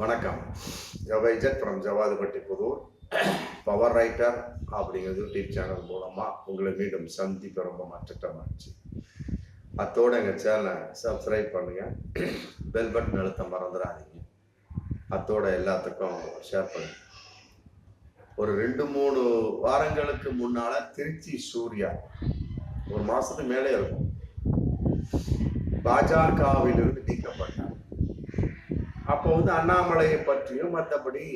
வணக்கம். ஜவைஜத் from Javadhupatti Puthur. Power writer அப்படிங்கிற YouTube channel மூலமாக உங்களை மீண்டும் சந்திப்ப ரொம்ப மற்றமாச்சு அத்தோட எங்கள் சேனலை சப்ஸ்கிரைப் பண்ணுங்கள் பெல் பட்டன் அழுத்த மறந்துடாதீங்க. அத்தோட எல்லாத்துக்கும் ஷேர் பண்ணுங்க. ஒரு ரெண்டு மூணு வாரங்களுக்கு முன்னால் திருச்சி சூர்யா ஒரு மாதத்துக்கு மேலே இருக்கும். பாஜகவிலிருந்து நீக்கப்பட்டார். அப்போ வந்து அண்ணாமலையை பற்றியும் மற்றபடி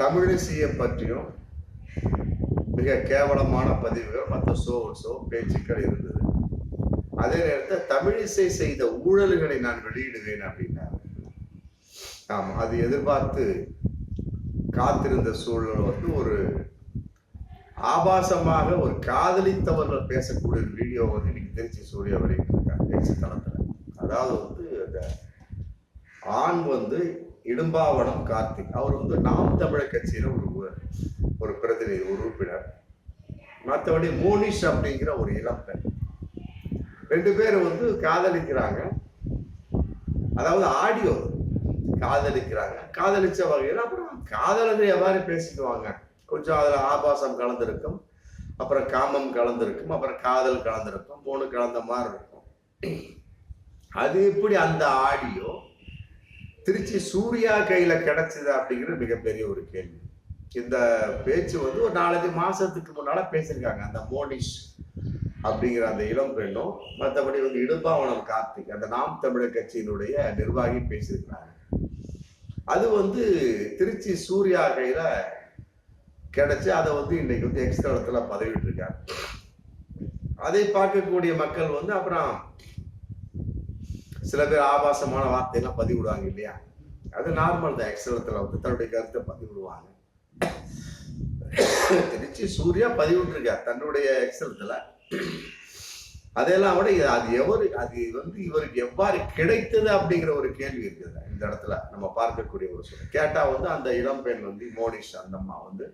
தமிழிசையை பற்றியும் மிக கேவலமான பதிவுகள் மற்ற ஷோ ஷோ பேச்சுக்கள் இருந்தது. அதே நேரத்தில் தமிழிசை செய்த ஊழல்களை நான் வெளியிடுவேன் அப்படின்னாரு ஆமாம் அது எதிர்பார்த்து காத்திருந்த சூழல் வந்து ஒரு ஆபாசமாக ஒரு காதலித்தவர்கள் பேசக்கூடிய வீடியோ வந்து இன்னைக்கு திருச்சி சூர்யா வெளியிட்டிருக்காங்க பேச்சு தளத்தில். அதாவது வந்து ஆண் வந்து இடும்பாவனம் கார்த்திக். அவர் வந்து நாம் தமிழர் கட்சியில ஒரு ஒரு பிரதிநிதி ஒரு உறுப்பினர். மற்றபடி மோனிஷ் அப்படிங்கிற ஒரு இளம்பெண் ரெண்டு பேரும் வந்து காதலிக்கிறாங்க. அதாவது ஆடியோ காதலிக்கிறாங்க. காதலிச்ச வகையில் அப்புறம் காதலர்கள் எவ்வாறு பேசிக்குவாங்க கொஞ்சம் அதில் ஆபாசம் கலந்திருக்கும். அப்புறம் காமம் கலந்திருக்கும். அப்புறம் காதல் கலந்திருக்கும். மூணு கலந்த மாதிரி இருக்கும். அது எப்படி அந்த ஆடியோ திருச்சி சூர்யா கையில கிடைச்சது அப்படிங்கிறது மிகப்பெரிய ஒரு கேள்வி. இந்த பேச்சு வந்து ஒரு நாலஞ்சு மாசத்துக்கு முன்னால பேசியிருக்காங்க. அந்த மோனிஷ் அப்படிங்கிற அந்த இளம் பெண்ணும் மற்றபடி வந்து இடும்பாவனம் கார்த்திக் அந்த நாம் தமிழர் கட்சியினுடைய நிர்வாகி பேசியிருக்கிறாங்க. அது வந்து திருச்சி சூர்யா கையில கிடைச்சு அதை வந்து இன்னைக்கு வந்து எக்ஸ்தலத்துல பதவிட்டு இருக்காங்க அதை பார்க்கக்கூடிய மக்கள் வந்து அப்புறம் சில பேர் ஆபாசமான வார்த்தையெல்லாம் பதிவிடுவாங்க இல்லையா? அது நார்மல் தான். எக்ஸலத்தில் வந்து தன்னுடைய கருத்தை பதிவிடுவாங்க. திருச்சி சூர்யா பதிவிட்டிருக்கார். தன்னுடைய எக்ஸலத்தில் அதெல்லாம் விட அது எவரு அது வந்து இவருக்கு எவ்வாறு கிடைத்தது அப்படிங்கிற ஒரு கேள்வி இருக்குது. இந்த இடத்துல நம்ம பார்க்கக்கூடிய ஒரு சொல்ல கேட்டா வந்து அந்த இளம்பெண் வந்து மோனிஷ் அந்த அம்மா வந்து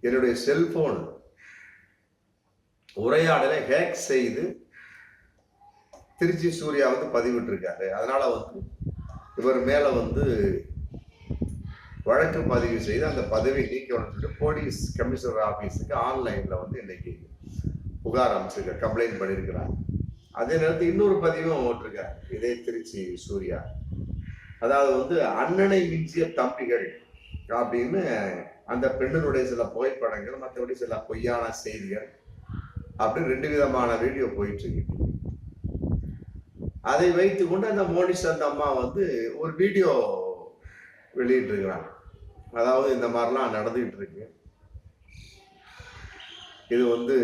என்னுடைய செல்போன் உரையாடலை ஹேக் செய்து திருச்சி சூர்யா வந்து பதிவிட்டிருக்காரு. அதனால வந்து இவர் மேல வந்து வழக்கு பதிவு செய்து அந்த பதவி நீக்கணும்னு சொல்லிட்டு போலீஸ் கமிஷனர் ஆஃபீஸுக்கு ஆன்லைன்ல வந்து இன்னைக்கு புகார் அமைச்சிருக்க கம்ப்ளைண்ட் பண்ணியிருக்கிறாங்க அதே நேரத்தில் இன்னொரு பதிவும் போட்டிருக்காரு. இதே திருச்சி சூர்யா. அதாவது வந்து அண்ணனை மிஞ்சிய தம்பிகள் அப்படின்னு அந்த பெண்ணினுடைய சில புகைப்படங்கள் மற்றபடி சில பொய்யான செய்திகள் அப்படின்னு ரெண்டு விதமான வீடியோ போயிட்டு இருக்கு. அதை வைத்துக்கொண்டு அந்த மோனிஷ் அந்த அம்மா வந்து ஒரு வீடியோ வெளியிட்டிருக்கிறாங்க. அதாவது இந்த மாதிரிலாம் நடந்துகிட்டு இருக்கு இது வந்து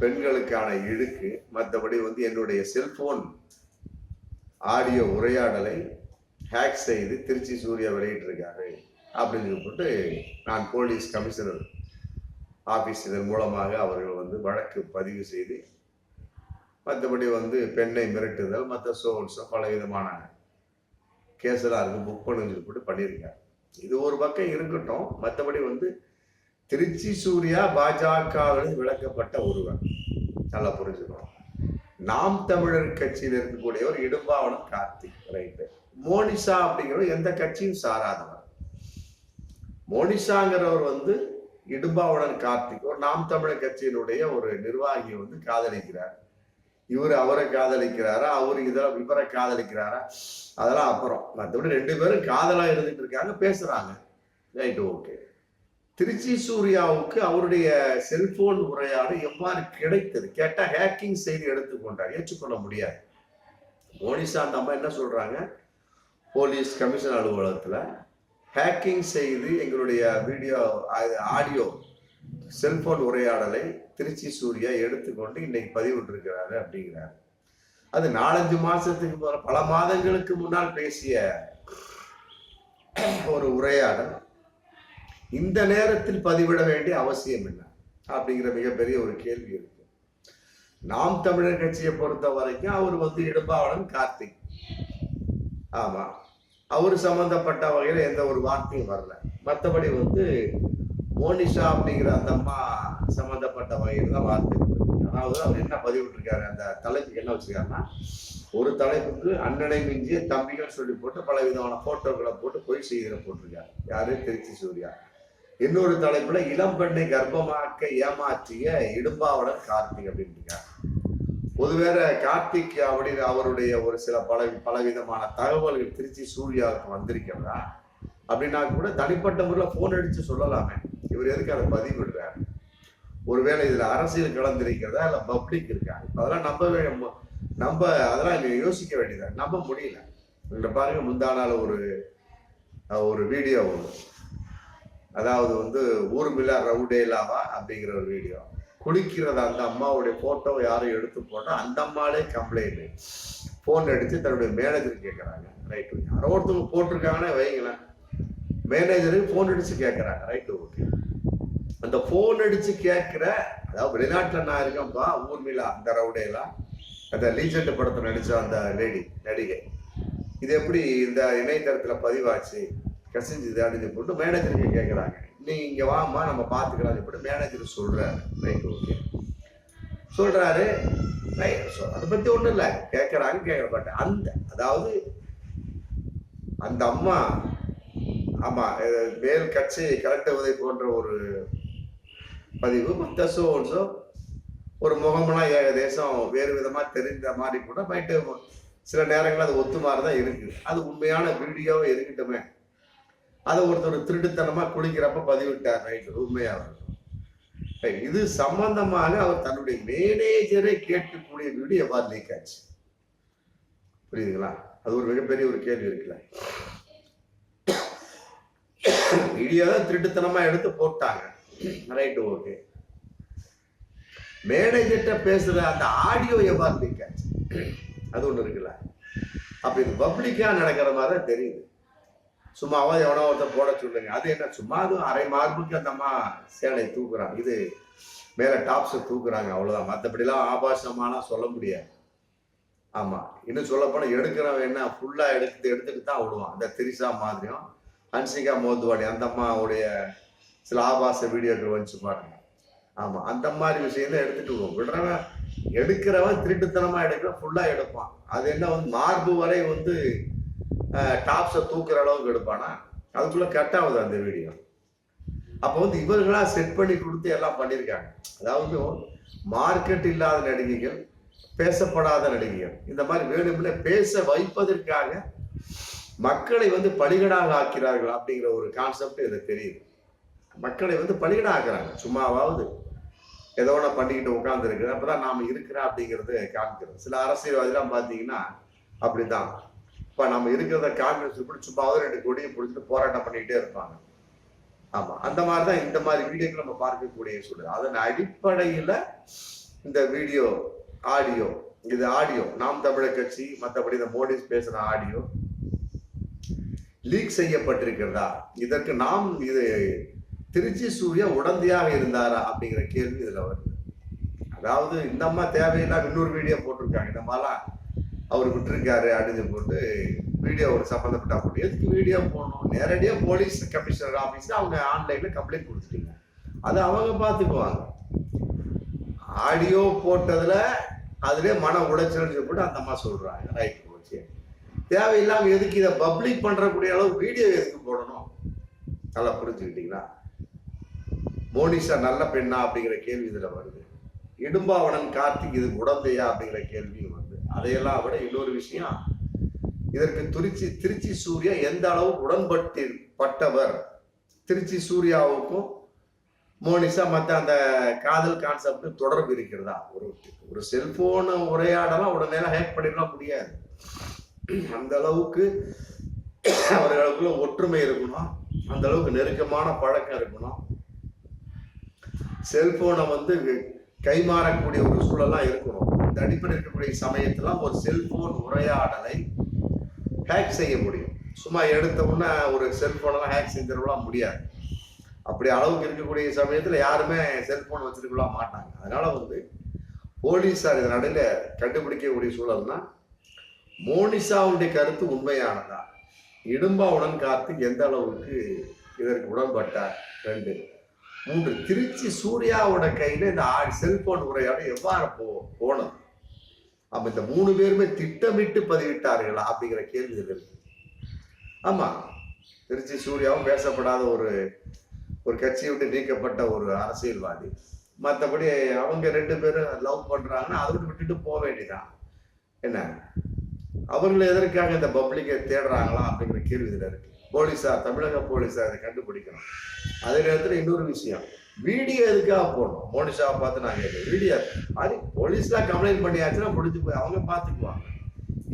பெண்களுக்கான இழுக்கு மற்றபடி வந்து என்னுடைய செல்போன் ஆடியோ உரையாடலை ஹேக் செய்து திருச்சி சூர்யா வெளியிட்டிருக்காரு அப்படின்னு போட்டு நான் போலீஸ் கமிஷனர் ஆஃபீஸ் இதன் மூலமாக அவர்கள் வந்து வழக்கு பதிவு செய்து மற்றபடி வந்து பெண்ணை மிரட்டுதல் மற்ற சோல்ஸோ பல விதமான கேஸெல்லாம் இருக்குது புக் பண்ணுன்னு சொல்லிட்டு பண்ணியிருக்காங்க இது ஒரு பக்கம் இருக்கட்டும் மற்றபடி வந்து திருச்சி சூர்யா பாஜகவில் விளக்கப்பட்ட ஒருவர். நல்லா புரிஞ்சுக்கணும். நாம் தமிழர் கட்சியில் இருக்கக்கூடியவர் இடும்பாவனம் கார்த்திக் ரைட்டு மோனிஷா அப்படிங்கிறவர் எந்த கட்சியும் சாராதவர். மோனிஷாங்கிறவர் வந்து இடும்பாவனம் கார்த்திக் ஒரு நாம் தமிழர் கட்சியினுடைய ஒரு நிர்வாகி வந்து காதலிக்கிறார். இவர் அவரை காதலிக்கிறாரா? அவர் இதெல்லாம் இவரை காதலிக்கிறாரா? அதெல்லாம் அப்புறம். மற்றபடி ரெண்டு பேரும் காதலா இருந்துட்டு இருக்காங்க பேசுறாங்க. Right okay. திருச்சி சூர்யாவுக்கு அவருடைய செல்போன் உரையாடு எவ்வாறு கிடைத்தது? கேட்டா ஹேக்கிங் செய்து எடுத்துக்கொண்டார். ஏற்றுக்கொள்ள முடியாது. மோனிஷா அந்த அம்மா என்ன சொல்றாங்க? போலீஸ் கமிஷன் அலுவலகத்துல ஹேக்கிங் செய்து எங்களுடைய வீடியோ ஆடியோ செல்போன் உரையாடலை திருச்சி சூர்யா எடுத்துக்கொண்டு இன்னைக்கு பதிவிட்டிருக்கிறாரு அப்படிங்கிறாரு. அது நாலஞ்சு மாசத்துக்கு முன்ன- பல மாதங்களுக்கு முன்னால் பேசிய ஒரு உரையாடல். இந்த நேரத்தில் பதிவிட வேண்டிய அவசியம் என்ன? அப்படிங்கிற மிகப்பெரிய ஒரு கேள்வி இருக்கு. நாம் தமிழர் கட்சியை பொறுத்த வரைக்கும் அவர் வந்து இடும்பாவனம் கார்த்திக். ஆமா. அவர் சம்பந்தப்பட்ட வகையில் எந்த ஒரு வார்த்தையும் வரல. மற்றபடி வந்து மோனிஷா அப்படிங்கிற அந்த அம்மா சம்பந்தப்பட்ட வகையில் தான் வார்த்தை அதாவது அவர் என்ன பதிவிட்டிருக்காரு? அந்த தலைப்புக்கு என்ன வச்சுருக்காருன்னா ஒரு தலைப்புக்கு அண்ணனை மிஞ்சிய தம்பிகள் சொல்லி போட்டு பல விதமான போட்டோக்களை போட்டு பொய் செய்கிற போட்டிருக்காரு. யாரு? திருச்சி சூர்யா. இன்னொரு தலைப்புல இளம் பெண்ணை கர்ப்பமாக்க ஏமாற்றிய இடும்பாவுடன் கார்த்திக் அப்படின்னு இருக்காரு பொதுவேற கார்த்திக் அப்படின்னு அவருடைய ஒரு சில பல பலவிதமான தகவல்கள் திருச்சி சூர்யாவுக்கு வந்திருக்கிறதா? அப்படின்னா கூட தனிப்பட்ட முறையில் போன் அடிச்சு சொல்லலாமே. இவர் எதுக்கு அதை பதிவிடுறாரு? ஒருவேளை இதுல அரசியல் கலந்திருக்கிறதா இல்ல பப்ளிக் இருக்கா? அதெல்லாம் நம்பவே நம்ம நம்ப அதெல்லாம் இங்க யோசிக்க வேண்டியதா? நம்ப முடியல. இந்த பாருங்க முந்தானால ஒரு ஒரு வீடியோ ஒன்று அதாவது வந்து ஊர்மில்லா ரவுடேலாவா அப்படிங்கிற ஒரு வீடியோ குளிக்கிறத அந்த அம்மாவுடைய போட்டோ யாரும் எடுத்து போட்டா அந்த அம்மாலே கம்ப்ளைண்ட் ஃபோன் அடித்து தன்னுடைய மேனேஜர் கேட்குறாங்க ரைட்டு யாரோ ஒருத்தவங்க போட்டிருக்காங்கன்னே வைங்களேன். மேனேஜருக்கு ஃபோன் அடிச்சு கேட்குறாங்க ரைட்டு ஓகே அந்த ஃபோன் அடிச்சு கேட்குற அதாவது வெளிநாட்டில் நான் இருக்கேன்ப்பா ஊர்மிளா அந்த ரவுடேலாம் அந்த லீஜெண்ட் படத்தை நடித்த அந்த லேடி நடிகை. இது எப்படி இந்த இணையதளத்தில் பதிவாச்சு? கசிஞ்சுது அப்படின்னு போட்டு மேனேஜருக்கு கேட்குறாங்க நீ இங்கே வாம்மா நம்ம பார்த்துக்கலாம் சொல்லிட்டு மேனேஜர் சொல்கிறாரு ரைட் ஓகே சொல்கிறாரு அதை பற்றி ஒன்றும் இல்லை. கேட்குறாங்க கேட்குற பட் அந்த அதாவது அந்த அம்மா ஆமாம் மேல் கட்சி கலட்டுவதை போன்ற ஒரு பதிவு மற்ற ஆல்சோ ஒரு முகமெல்லாம் ஏகதேசம் வேறு விதமாக தெரிந்த மாதிரி கூட போயிட்டு சில நேரங்களில் அது ஒத்து மாதிரி தான் இருக்குது அது உண்மையான வீடியோவை இருக்கட்டுமே அதை ஒருத்தர் திருட்டுத்தனமாக குளிக்கிறப்ப பதிவிட்டார் ரைட் உண்மையாக இது சம்பந்தமாக அவர் தன்னுடைய மேனேஜரை கேட்கக்கூடிய வீடியோ எவ்வாறு லீக் ஆச்சு புரியுதுங்களா? அது ஒரு மிகப்பெரிய ஒரு கேள்வி இருக்குல்ல. வீடியோ தான் திருட்டுத்தனமாக எடுத்து போட்டாங்க. ரைட் ஓகே மேனேஜர்கிட்ட பேசுற அந்த ஆடியோ எவ்வாறு லீக் ஆச்சு அது ஒன்று இருக்குல்ல. அப்ப இது பப்ளிக்கா நடக்கிற மாதிரி தான் தெரியுது. சும்மாவா எவனோ ஒருத்தர் போட சொல்லுங்க. அது என்ன சும்மா அதுவும் அரை மார்புக்கு அந்த அம்மா சேலை தூக்குறாங்க. இது மேலே டாப்ஸை தூக்குறாங்க அவ்வளோதான் மற்றபடிலாம் ஆபாசமாலாம் சொல்ல முடியாது. ஆமாம் இன்னும் சொல்லப்போனால் எடுக்கிறவன் என்ன ஃபுல்லாக எடுத்து எடுத்துட்டு தான் விடுவான் அந்த திரிசா மாதிரியும் ஹன்சிகா மோத்வாடி அந்த அம்மாவுடைய சில ஆபாச வீடியோக்கள் வந்துச்சு பாருங்க. ஆமாம் அந்த மாதிரி விஷயம் எடுத்துட்டு விடுவோம் விடுறவன் எடுக்கிறவன் திருட்டுத்தனமாக எடுக்கிறவன் ஃபுல்லாக எடுப்பான். அது என்ன வந்து மார்பு வரை வந்து டாப்ஸை தூக்குற அளவுக்கு எடுப்பானா? அதுக்குள்ளே கட் ஆகுது அந்த வீடியோ. அப்போ வந்து இவர்களாக செட் பண்ணி கொடுத்து எல்லாம் பண்ணியிருக்காங்க அதாவது மார்க்கெட் இல்லாத நடிகைகள் பேசப்படாத நடிகைகள். இந்த மாதிரி வேணும்னே பேச வைப்பதற்காக மக்களை வந்து பலிகடாக ஆக்கிறார்கள் அப்படிங்கிற ஒரு கான்செப்ட் எனக்கு தெரியுது. மக்களை வந்து பலிகடா ஆக்குறாங்க சும்மாவாவது ஏதோ ஒன்று பண்ணிக்கிட்டு உட்காந்துருக்கு அப்பதான் நாம் இருக்கிறோம் அப்படிங்கிறது காமிக்கிறது சில அரசியல்வாதிலாம் பார்த்தீங்கன்னா அப்படிதான். இப்போ நம்ம இருக்கிறத காங்கிரஸ் இப்படி சும்மாவது ரெண்டு கொடியை பிடிச்சிட்டு போராட்டம் பண்ணிக்கிட்டே இருப்பாங்க. ஆமாம் அந்த மாதிரி தான் இந்த மாதிரி வீடியோக்கள் நம்ம பார்க்கக்கூடிய சூழல். அதன் அடிப்படையில் இந்த வீடியோ ஆடியோ இது ஆடியோ நாம் தமிழர் கட்சி மற்றபடி இந்த மோடி பேசுகிற ஆடியோ லீக் செய்யப்பட்டிருக்கிறதா? இதற்கு நாம் இது திருச்சி சூர்யா உடந்தையாக இருந்தாரா அப்படிங்கிற கேள்வி இதுல வருது. அதாவது இந்த அம்மா தேவையில்லாம இன்னொரு வீடியோ போட்டிருக்காங்க. இந்த மாதிரிலாம் அவர் விட்டுருக்காரு அப்படின்னு போட்டு வீடியோ ஒரு சம்மந்தப்பட்ட அப்படி எதுக்கு வீடியோ போடணும்? நேரடியாக போலீஸ் கமிஷனர் ஆஃபீஸில் அவங்க ஆன்லைனில் கம்ப்ளைண்ட் கொடுத்துட்டீங்க. அது அவங்க பார்த்துக்குவாங்க. ஆடியோ போட்டதில் அதுலேயே மன உளைச்சல்னு சொல்லிட்டு அந்த அம்மா சொல்கிறாங்க ரைட் ஓகே தேவையில்லாமல் எதுக்கு இதை பப்ளிக் பண்ணுறக்கூடிய அளவு வீடியோ எதுக்கு போடணும்? நல்லா புரிஞ்சுக்கிட்டீங்களா? மோனிஷா நல்ல பெண்ணா அப்படிங்கிற கேள்வி இதுல வருது. இடும்பாவனன் கார்த்திக் இது உடந்தையா அப்படிங்கிற கேள்வியும் வருது. அதையெல்லாம் விட இன்னொரு விஷயம் இதற்கு திருச்சி திருச்சி சூர்யா எந்த அளவு உடன்பட்டு பட்டவர் திருச்சி சூர்யாவுக்கும் மோனிஷா மற்ற அந்த காதல் கான்செப்ட் தொடர்பு இருக்கிறதா? ஒரு ஒரு செல்போன் உரையாடலாம் உடனே ஹேக் பண்ணிடலாம் முடியாது. அந்த அளவுக்கு அவர்களுக்குள்ள ஒற்றுமை இருக்கணும். அந்த அளவுக்கு நெருக்கமான பழக்கம் இருக்கணும். செல்போனை வந்து கைமாறக்கூடிய ஒரு சூழலாம் இருக்கணும். இந்த அடிப்படை இருக்கக்கூடிய சமயத்துல ஒரு செல்போன் உரையாடலை ஹேக் செய்ய முடியும். சும்மா எடுத்த உடனே ஒரு செல்போனெல்லாம் ஹேக் செஞ்சிடலாம் முடியாது. அப்படி அளவுக்கு இருக்கக்கூடிய சமயத்துல யாருமே செல்போன் வச்சிருக்கலாம் மாட்டாங்க. அதனால வந்து போலீஸார் இது நடுவில் கண்டுபிடிக்கக்கூடிய சூழல்னா மோனிஷாவுடைய கருத்து உண்மையானதா? இடும்பாவுடன் காத்து எந்த அளவுக்கு இதற்கு உடன்பட்டார் ரெண்டு. மூன்று. திருச்சி சூர்யாவோட கையில இந்த செல்போன் உரையாட எவ்வாறு போ போனது? அப்ப இந்த மூணு பேருமே திட்டமிட்டு பதிவிட்டார்களா அப்படிங்கிற கேள்விகள் இருக்கு. ஆமா. திருச்சி சூர்யாவும் பேசப்படாத ஒரு ஒரு கட்சியை விட்டு நீக்கப்பட்ட ஒரு அரசியல்வாதி. மற்றபடி அவங்க ரெண்டு பேரும் லவ் பண்றாங்கன்னா அதை விட்டு விட்டுட்டு போக வேண்டியதான் என்ன? அவர்கள் எதற்காக இந்த பப்ளிக்கை தேடுறாங்களா அப்படிங்கிற கேள்வி இதில் இருக்கு. போலீஸார் தமிழக போலீஸார் இதை கண்டுபிடிக்கணும். அதே நேரத்தில் இன்னொரு விஷயம். வீடியோ எதுக்காக போடணும்? மோனிஷாவை பார்த்து நான் கேட்குறேன் வீடியோ. அது போலீஸ்லாம் கம்ப்ளைண்ட் பண்ணியாச்சுன்னா முடிஞ்சு போய் அவங்க பார்த்துக்குவாங்க.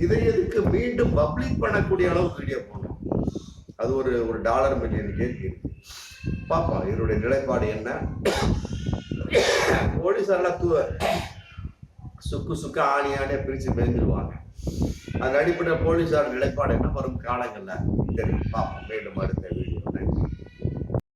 இதை எதுக்கு மீண்டும் பப்ளிக் பண்ணக்கூடிய அளவுக்கு வீடியோ போடணும்? அது ஒரு ஒரு டாலர் மில்லியன் கேள்வி இருக்கு. பார்ப்போம் இதனுடைய நிலைப்பாடு என்ன? போலீஸாரெல்லாம் தூ சுக்கு சுக்கு ஆணி ஆணியாக பிரித்து மெஞ்சிருவாங்க அதன் அடிப்படை போலீஸார் நிலைப்பாடு என்ன வரும் காலங்கள்ல. தெரியும் பார்ப்போம். மீண்டும் அடுத்த வீடு